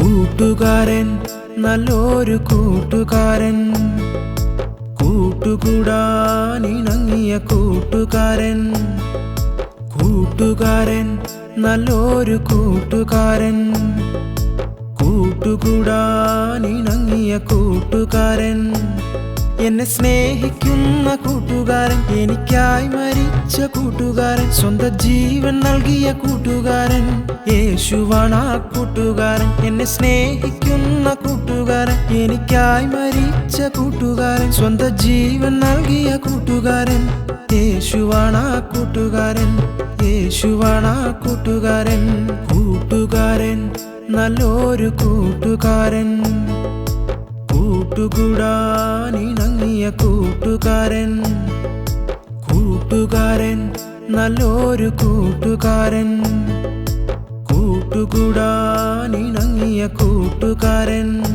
കൂട്ടുകാരൻ നല്ലൊരു കൂട്ടുകാരൻ. കൂട്ടുകൂടാനിണങ്ങിയ കൂട്ടുകാരൻ. കൂട്ടുകാരൻ നല്ലൊരു കൂട്ടുകാരൻ. കൂട്ടുകൂടാനിണങ്ങിയ കൂട്ടുകാരൻ. എന്നെ സ്നേഹിക്കുന്ന കൂട്ടുകാരൻ എനിക്കായി മരിച്ച കൂട്ടുകാരൻ സ്വന്തം ജീവൻ നൽകിയ കൂട്ടുകാരൻ യേശുവാണ് ആ കൂട്ടുകാരൻ. എന്നെ സ്നേഹിക്കുന്ന കൂട്ടുകാരൻ എനിക്കായി മരിച്ച കൂട്ടുകാരൻ സ്വന്തം ജീവൻ നൽകിയ കൂട്ടുകാരൻ യേശുവാണ് ആ കൂട്ടുകാരൻ. യേശുവാണ് ആ കൂട്ടുകാരൻ. കൂട്ടുകാരൻ നല്ലൊരു കൂട്ടുകാരൻ. കൂട്ടുകൂടാൻ ഇണങ്ങിയ കൂട്ടുകാരൻ. കൂട്ടുകാരൻ നല്ലൊരു കൂട്ടുകാരൻ. കൂട്ടുകൂടാനിണങ്ങിയ കൂട്ടുകാരൻ.